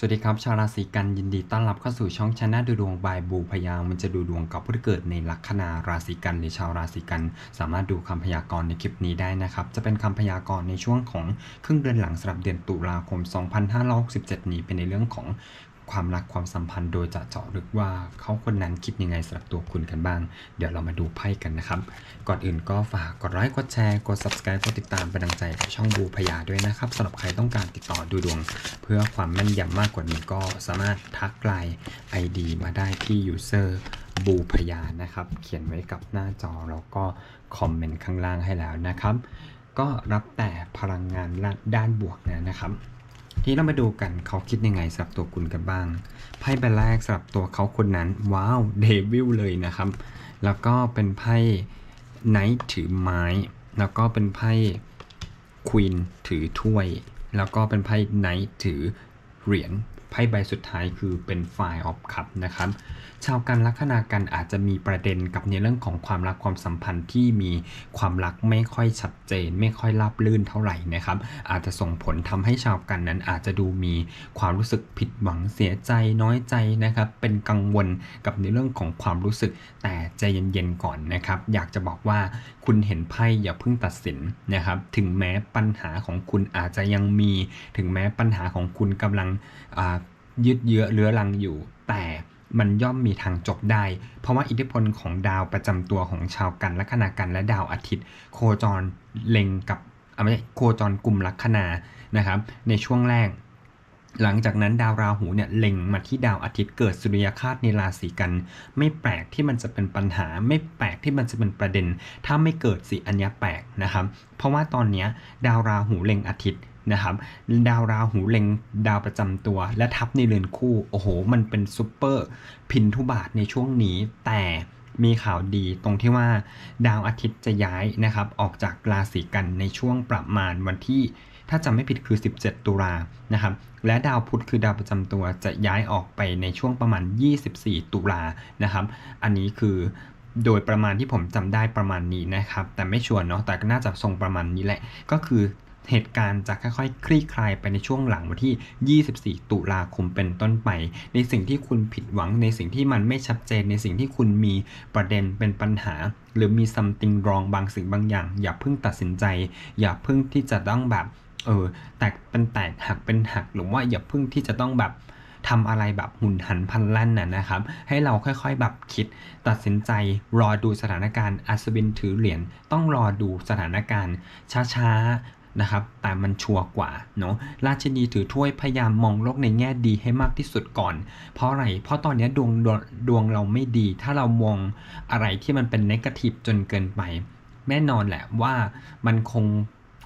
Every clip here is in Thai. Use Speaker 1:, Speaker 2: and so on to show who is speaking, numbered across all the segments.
Speaker 1: สวัสดีครับ ชาวราศีกันยินดีต้อนรับเข้าสู่ช่องชนะดูดวงบายบูพยามันจะดูดวงกับผู้ที่เกิดในลัคนาราศีกันหรือชาวราศีกัน สามารถดูคำพยากรณ์ในคลิปนี้ได้นะครับ จะเป็นคำพยากรณ์ในช่วงของครึ่งเดือนหลังสำหรับเดือนตุลาคม 2567 นี้เป็นในเรื่องของ ความรักความสัมพันธ์โดยจะเจาะลึกว่าเขาคนนั้นคิดยังไงสำหรับตัวคุณกันบ้าง เดี๋ยวเรามาดูไพ่กันนะครับ ก่อนอื่นก็ฝากกดไลค์กดแชร์กด subscribe กดติดตามเป็นกำลังใจกับช่องบูพยาด้วยนะครับสำหรับใครต้องการติดต่อดูดวง เพื่อความแม่นยำมากกว่านี้ก็สามารถทักไลน์ ID มาได้ที่ user บูพยานะครับ เขียนไว้กับหน้าจอแล้วก็คอมเมนต์ข้างล่างให้แล้วนะครับ ก็รับแต่พลังงานด้านบวกนะนะครับ นี้เรามาดูกันเขาคิดยังไงสำหรับตัวคุณกันบ้าง ไพ่ใบแรกสำหรับตัวเขาคนนั้น ว้าวเดวิลเลยนะครับ แล้วก็เป็นไพ่ไนท์ถือไม้ แล้วก็เป็นไพ่ควีนถือถ้วย แล้วก็เป็นไพ่ไนท์ถือเหรียญ ไพ่ใบสุดท้ายคือเป็นไฟออฟคัพนะครับชาวกันลัคนากันอาจจะมีประเด็นกับในเรื่องของความรักความสัมพันธ์ที่มีความรักไม่ค่อยชัดเจน ไม่ค่อยราบลื่นเท่าไหร่นะครับ อาจจะส่งผลทำให้ชาวกันนั้นอาจจะดูมีความรู้สึกผิดหวังเสียใจน้อยใจนะครับ เป็นกังวลกับในเรื่องของความรู้สึกแต่ใจเย็นๆก่อนนะครับ อยากจะบอกว่าคุณเห็นไพ่อย่าเพิ่งตัดสินนะครับ ถึงแม้ปัญหาของคุณอาจจะยังมี ถึงแม้ปัญหาของคุณกำลังอ่า ยืดเยื้อเรื้อรังอยู่ แต่มันย่อมมีทางจบได้ เพราะว่าอิทธิพลของดาวประจำตัวของชาวกันลัคนากันและดาวอาทิตย์ โคจรเล็งกับอ่าไม่ใช่โคจรกลุ่มลัคนานะครับ ในช่วงแรก หลังจากนั้นดาวราหูเนี่ยเล็งมาที่ดาวอาทิตย์เกิดสุริยคาสในราศีกัน ไม่แปลกที่มันจะเป็นปัญหา ไม่แปลกที่มันจะเป็นประเด็น ถ้าไม่เกิดสิอันนี้ยแปลกนะครับ เพราะว่าตอนนี้ดาวราหูเล็งอาทิตย์ นะครับดาวราหูเล็งดาวประจำตัว และทับในเรือนคู่ โอ้โห มันเป็นซูเปอร์พินทุบาทในช่วงนี้ แต่มีข่าวดีตรงที่ว่าดาวอาทิตย์จะย้ายนะครับออกจากราศีกันในช่วงประมาณวันที่ถ้าจำไม่ผิดคือ 17 ตุลานะครับ และดาวพุธคือดาวประจำตัวจะย้ายออกไปในช่วงประมาณ 24 ตุลานะครับ อันนี้คือโดยประมาณที่ผมจำได้ประมาณนี้นะครับ แต่ไม่ชัวร์เนาะแต่ก็น่าจะทรงประมาณนี้แหละ ก็คือ เหตุการณ์จะค่อยๆ คลี่คลายไปในช่วงหลังวันที่ 24 ตุลาคมเป็นต้นไป ในสิ่งที่คุณผิดหวังในสิ่งที่มันไม่ชัดเจนในสิ่งที่คุณมีประเด็นเป็นปัญหา หรือมี something wrong บางสิ่งบางอย่าง อย่าเพิ่งตัดสินใจ อย่าเพิ่งที่จะต้องแบบเออแตกเป็นแตกหักเป็นหักหรือว่าอย่าเพิ่งที่จะต้องแบบทำอะไรแบบหุนหันพลันแล่นน่ะนะครับ ให้เราค่อยๆแบบคิด ตัดสินใจรอดูสถานการณ์อัศวินถือเหรียญต้องรอดูสถานการณ์ช้าๆ นะครับ แต่มันชัวร์กว่าเนาะ ราชินีถือถ้วยพยายามมองโลกในแง่ดีให้มากที่สุดก่อน เพราะอะไร เพราะตอนนี้ดวงดวงดวงเราไม่ดี ถ้าเรามองอะไรที่มันเป็นนกาทีฟจนเกินไป แน่นอนแหละว่ามันคง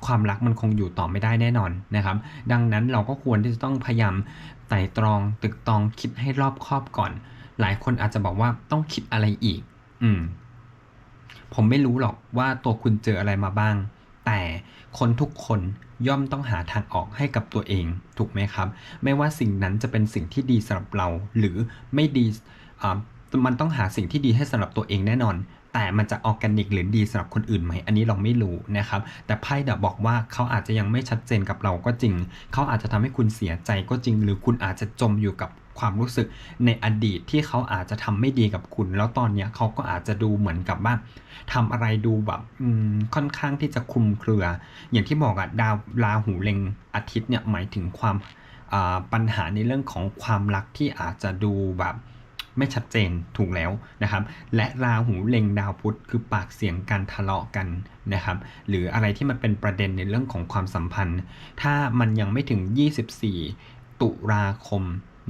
Speaker 1: ความรักมันคงอยู่ต่อไม่ได้แน่นอนนะครับ ดังนั้นเราก็ควรที่จะต้องพยายามไต่ตรองตึกตองคิดให้รอบคอบก่อน หลายคนอาจจะบอกว่าต้องคิดอะไรอีก อืม ผมไม่รู้หรอกว่าตัวคุณเจออะไรมาบ้าง แต่คนทุกคนย่อมต้องหาทางออกให้กับตัวเอง ถูกไหมครับ ไม่ว่าสิ่งนั้นจะเป็นสิ่งที่ดีสำหรับเรา หรือไม่ดีมันต้องหาสิ่งที่ดีให้สำหรับตัวเองแน่นอน แต่มันจะออร์แกนิกหรือดีสำหรับคนอื่นไหม อันนี้เราไม่รู้นะครับ แต่ไพ่เดบอกว่าเขาอาจจะยังไม่ชัดเจนกับเราก็จริง เขาอาจจะทำให้คุณเสียใจก็จริง หรือคุณอาจจะจมอยู่กับ ความรู้สึกในอดีตที่เขาอาจจะทำไม่ดีกับคุณ แล้วตอนเนี้ยเขาก็อาจจะดูเหมือนกับว่าทำอะไรดูแบบค่อนข้างที่จะคลุมเครือ อย่างที่บอกอะดาวราหูเล็งอาทิตย์เนี่ยหมายถึงความปัญหาในเรื่องของความรักที่อาจจะดูแบบไม่ชัดเจนถูกแล้วนะครับ และราหูเล็งดาวพุธคือปากเสียงการทะเลาะกันนะครับ หรืออะไรที่มันเป็นประเด็นในเรื่องของความสัมพันธ์ ถ้ามันยังไม่ถึง 24 ตุลาคม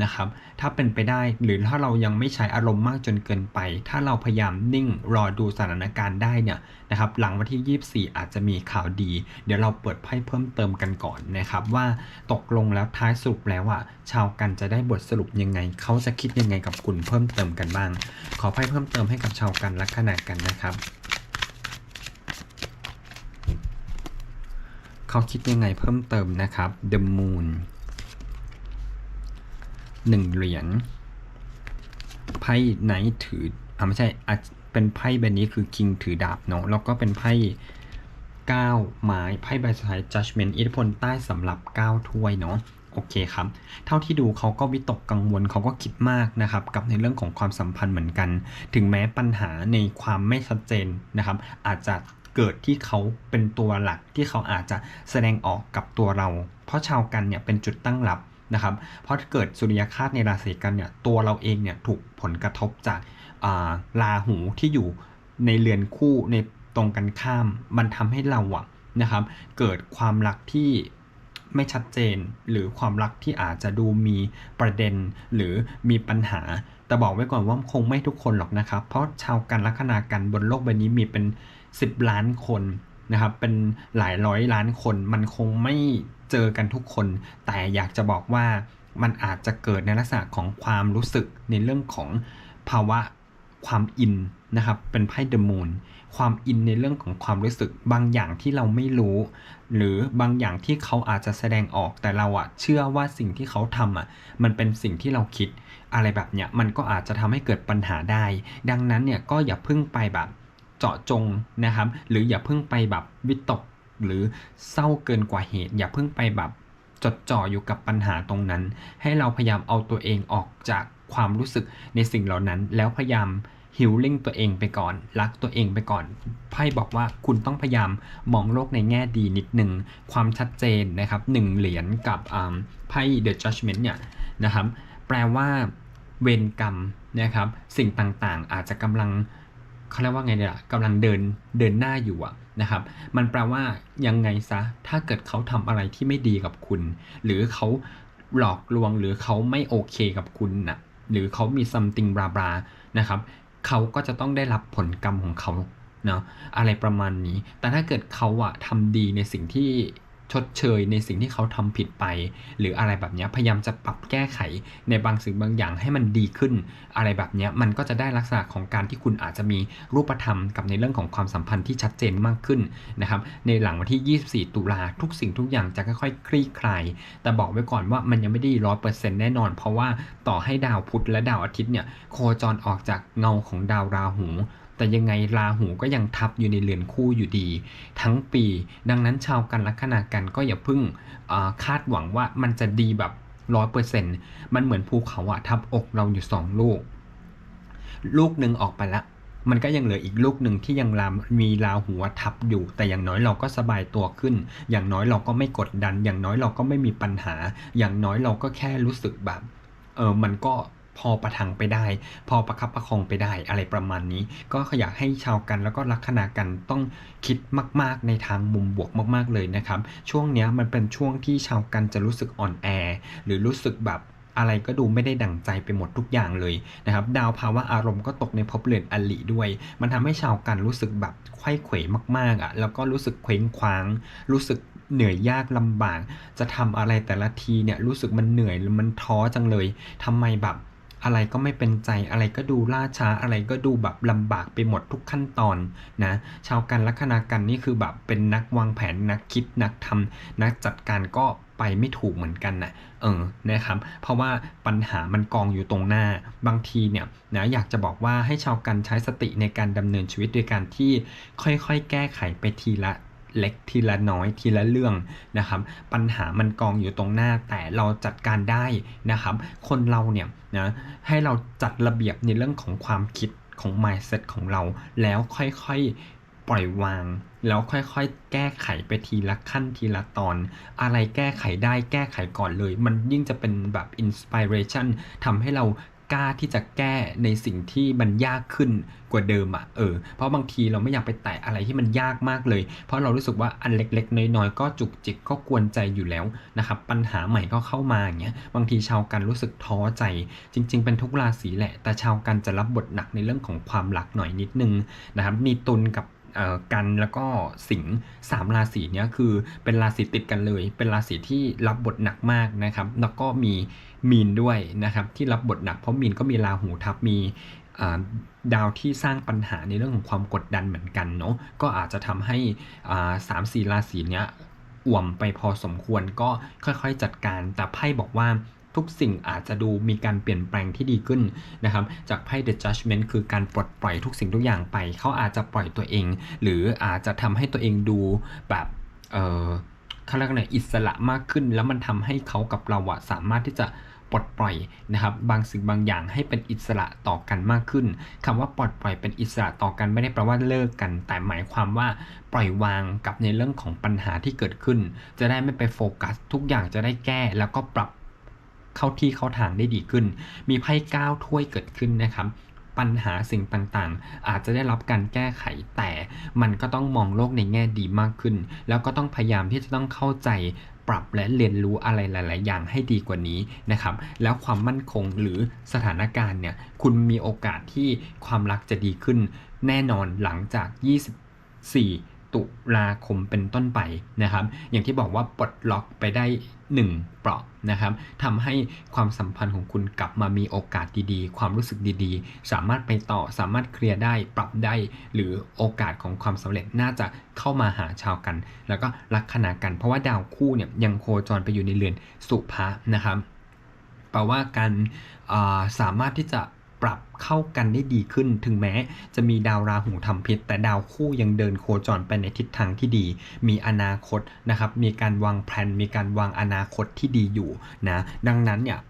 Speaker 1: นะครับ ถ้าเป็นไปได้หรือถ้าเรายังไม่ใช้อารมณ์มากจนเกินไป ถ้าเราพยายามนิ่งรอดูสถานการณ์ได้เนี่ยนะครับ หลังวันที่ 24 อาจจะมีข่าวดี เดี๋ยวเราเปิดไพ่เพิ่มเติมกันก่อนนะครับว่าตกลงแล้วท้ายสรุปแล้วอะชาวกันจะได้บทสรุปยังไง เขาจะคิดยังไงกับคุณเพิ่มเติมกันบ้าง ขอไพ่เพิ่มเติมให้กับชาวกันลักคนากันนะครับเขาคิดยังไงเพิ่มเติมนะครับ The Moon หนึ่งเหรียญไพ่ไนท์ถืออ่าไม่ใช่เป็นไพ่ใบนี้คือคิงถือดาบเนาะแล้วก็เป็นไพ่ก้าไม้ไพ่ใบสุดท้าย judgment อิทธิพลใต้สำหรับเก้าถ้วยเนาะโอเคครับ เท่าที่ดูเขาก็วิตกกังวลเขาก็คิดมากนะครับกับในเรื่องของความสัมพันธ์เหมือนกัน ถึงแม้ปัญหาในความไม่ชัดเจนนะครับ อาจจะเกิดที่เขาเป็นตัวหลักที่เขาอาจจะแสดงออกกับตัวเรา เพราะชาวกันเนี่ยเป็นจุดตั้งรับ นะครับเพราะเกิดสุริยคาสในราศีกันเนี่ยตัวเราเองเนี่ยถูกผลกระทบจากราหูที่อยู่ในเรือนคู่ในตรงกันข้าม มันทำให้เราอะนะครับเกิดความรักที่ไม่ชัดเจนหรือความรักที่อาจจะดูมีประเด็นหรือมีปัญหา แต่บอกไว้ก่อนว่าคงไม่ทุกคนหรอกนะครับ เพราะชาวกันลัคนากันบนโลกใบนี้มีเป็น 10 ล้านคน นะครับ เป็นหลายร้อยล้านคน มันคงไม่เจอกันทุกคน แต่อยากจะบอกว่ามันอาจจะเกิดในลักษณะของความรู้สึกในเรื่องของภาวะความอินนะครับ เป็นไพ่เดอะมูนความอินในเรื่องของความรู้สึกบางอย่างที่เราไม่รู้ หรือบางอย่างที่เขาอาจจะแสดงออกแต่เราอะเชื่อว่าสิ่งที่เขาทำอะมันเป็นสิ่งที่เราคิดอะไรแบบเนี้ยมันก็อาจจะทำให้เกิดปัญหาได้ ดังนั้นเนี่ยก็อย่าพึ่งไปแบบ เจาะจงนะครับ หรืออย่าพึ่งไปแบบวิตก หรือเศร้าเกินกว่าเหตุ อย่าพึ่งไปแบบจดจ่ออยู่กับปัญหาตรงนั้น ให้เราพยายามเอาตัวเองออกจากความรู้สึกในสิ่งเหล่านั้น แล้วพยายามฮิลลิ่งตัวเองไปก่อน รักตัวเองไปก่อน ไพ่บอกว่าคุณต้องพยายามมองโลกในแง่ดีนิดหนึ่ง ความชัดเจนนะครับหนึ่งเหรียญกับไพ่ The Judgment เนี่ยนะครับ แปลว่าเวรกรรมนะครับ สิ่งต่างๆ อาจจะกำลัง เขาเรียกว่าไงเนี่ยกำลังเดินเดินหน้าอยู่อะนะครับ มันแปลว่ายังไงซะ ถ้าเกิดเขาทำอะไรที่ไม่ดีกับคุณ หรือเขาหลอกลวงหรือเขาไม่โอเคกับคุณนะหรือเขามีซัมติงบราบรานะครับเขาก็จะต้องได้รับผลกรรมของเขาเนาะอะไรประมาณนี้ แต่ถ้าเกิดเขาอะทำดีในสิ่งที่ ชดเชยในสิ่งที่เขาทำผิดไป หรืออะไรแบบนี้พยายามจะปรับแก้ไขในบางสิ่งบางอย่างให้มันดีขึ้น อะไรแบบนี้มันก็จะได้ลักษณะของการที่คุณอาจจะมีรูปธรรมกับในเรื่องของความสัมพันธ์ที่ชัดเจนมากขึ้นนะครับในหลังวันที่ 24 ตุลาทุกสิ่งทุกอย่างจะค่อยๆคลี่คลาย แต่บอกไว้ก่อนว่ามันยังไม่ได้ร้อยเปอร์เซ็นต์แน่นอน เพราะว่าต่อให้ดาวพุธและดาวอาทิตย์เนี่ยโคจรออกจากเงาของดาวราหู แต่ยังไงราหูก็ยังทับอยู่ในเรือนคู่อยู่ดี ทั้งปี ดังนั้นชาวกันลัคนากันก็อย่าพึ่งคาดหวังว่ามันจะดีแบบร้อยเปอร์เซ็นต์มันเหมือนภูเขาอะทับอกเราอยู่สองลูก ลูกหนึ่งออกไปละมันก็ยังเหลืออีกลูกหนึ่งที่ยังรามีราหัวทับอยู่ แต่อย่างน้อยเราก็สบายตัวขึ้น อย่างน้อยเราก็ไม่กดดัน อย่างน้อยเราก็ไม่มีปัญหา อย่างน้อยเราก็แค่รู้สึกแบบ เออมันก็ พอประทังไปได้ พอประคับประคองไปได้อะไรประมาณนี้ ก็อยากให้ชาวกันแล้วก็ลัคนากันต้องคิดมาก ๆ ในทางมุมบวกมาก ๆ เลยนะครับ ช่วงนี้มันเป็นช่วงที่ชาวกันจะรู้สึกอ่อนแอ หรือรู้สึกแบบอะไรก็ดูไม่ได้ดั่งใจไปหมดทุกอย่างเลยนะครับ ดาวภาวะอารมณ์ก็ตกในภพเรือนอลิด้วย มันทำให้ชาวกันรู้สึกแบบไข้เขวมากๆอะแล้วก็รู้สึกเคว้งคว้าง รู้สึกเหนื่อยยากลำบาก จะทำอะไรแต่ละทีเนี่ยรู้สึกมันเหนื่อยมันท้อจังเลยทำไมแบบ อะไรก็ไม่เป็นใจอะไรก็ดูล่าช้าอะไรก็ดูแบบลำบากไปหมดทุกขั้นตอนนะชาวกันลัคนากันนี่คือแบบเป็นนักวางแผนนักคิดนักทำนักจัดการก็ไปไม่ถูกเหมือนกันนะเออนะครับ เพราะว่าปัญหามันกองอยู่ตรงหน้า บางทีเนี่ยนะอยากจะบอกว่าให้ชาวกันใช้สติในการดำเนินชีวิตโดยการที่ค่อยๆ แก้ไขไปทีละ เล็กทีละน้อยทีละเรื่องนะครับ ปัญหามันกองอยู่ตรงหน้าแต่เราจัดการได้นะครับ คนเราเนี่ยนะให้เราจัดระเบียบในเรื่องของความคิดของ mindset ของเรา แล้วค่อยๆปล่อยวาง แล้วค่อยๆ แก้ไขไปทีละขั้นทีละตอน อะไรแก้ไขได้แก้ไขก่อนเลย มันยิ่งจะเป็นแบบ inspiration ทำให้เรา กล้าที่จะแก้ในสิ่งที่มันยากขึ้นกว่าเดิมอะ่ะเออเพราะบางทีเราไม่อยากไปแตะอะไรที่มันยากมากเลย เพราะเรารู้สึกว่าอันเล็กๆ น้อยๆก็จุกจิกก็กวนใจอยู่แล้วนะครับปัญหาใหม่ก็เข้ามาอย่างเงี้ยบางทีชาวกันรู้สึกท้อใจ จริง ๆ เป็นทุกราศีแหละ แต่ชาวกันจะรับบทหนักในเรื่องของความรักหน่อยนิดนึงนะครับมีตุลกับ กันแล้วก็สิงสามราศีนี้คือเป็นราศีติดกันเลย เป็นราศีที่รับบทหนักมากนะครับ แล้วก็มีมีนด้วยนะครับ ที่รับบทหนักเพราะมีนก็มีราหูทับมีดาวที่สร้างปัญหาในเรื่องของความกดดันเหมือนกันเนาะก็อาจจะทำให้สามสี่ราศีเนี้ยอ่วมไปพอสมควรก็ค่อยๆจัดการ แต่ไพ่บอกว่า ทุกสิ่งอาจจะดูมีการเปลี่ยนแปลงที่ดีขึ้นนะครับจากไพ่ The Judgment คือการปลดปล่อยทุกสิ่งทุกอย่างไป เขาอาจจะปล่อยตัวเอง หรืออาจจะทำให้ตัวเองดูแบบเออเขาเรียกอะไรอิสระมากขึ้น แล้วมันทำให้เขากับเราอะสามารถที่จะปลดปล่อยนะครับบางสิ่งบางอย่างให้เป็นอิสระต่อกันมากขึ้นคำว่าปลดปล่อยเป็นอิสระต่อกันไม่ได้แปลว่าเลิกกัน แต่หมายความว่าปล่อยวางกับในเรื่องของปัญหาที่เกิดขึ้น จะได้ไม่ไปโฟกัส ทุกอย่างจะได้แก้แล้วก็ปรับ เข้าที่เข้าทางได้ดีขึ้น มีไพ่ก้าวถ้วยเกิดขึ้นนะครับ ปัญหาสิ่งต่างๆ อาจจะได้รับการแก้ไขแต่มันก็ต้องมองโลกในแง่ดีมากขึ้น แล้วก็ต้องพยายามที่จะต้องเข้าใจปรับและเรียนรู้อะไรหลาย ๆ อย่างให้ดีกว่านี้นะครับ แล้วความมั่นคงหรือสถานการณ์เนี่ย คุณมีโอกาสที่ความรักจะดีขึ้น แน่นอนหลังจาก 24 ตุลาคมเป็นต้นไปนะครับ อย่างที่บอกว่าปลดล็อกไปได้ 1 เปราะนะครับทำให้ความสัมพันธ์ของคุณกลับมามีโอกาสดีๆ ความรู้สึกดีๆ สามารถไปต่อสามารถเคลียร์ได้ปรับได้ หรือโอกาสของความสำเร็จน่าจะเข้ามาหาชาวกัน แล้วก็ลัคนากัน เพราะว่าดาวคู่เนี่ยยังโคจรไปอยู่ในเรือนสุภะนะครับแปลว่าการาสามารถที่จะ ปรับเข้ากันได้ดีขึ้น ถึงแม้จะมีดาวราหูทำพิษ แต่ดาวคู่ยังเดินโคจรไปในทิศทางที่ดี มีอนาคตนะครับ มีการวางแผน มีการวางอนาคตที่ดีอยู่นะ ดังนั้นเนี่ย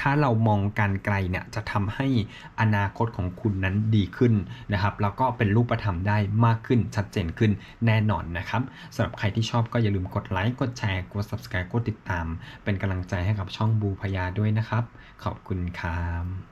Speaker 1: ถ้าเรามองการไกลเนี่ยจะทำให้อนาคตของคุณนั้นดีขึ้นนะครับ แล้วก็เป็นรูปธรรมได้มากขึ้นชัดเจนขึ้นแน่นอนนะครับสำหรับใครที่ชอบก็อย่าลืมกดไลค์กดแชร์กด subscribe กดติดตาม เป็นกำลังใจให้กับช่องบูพยาด้วยนะครับ ขอบคุณครับ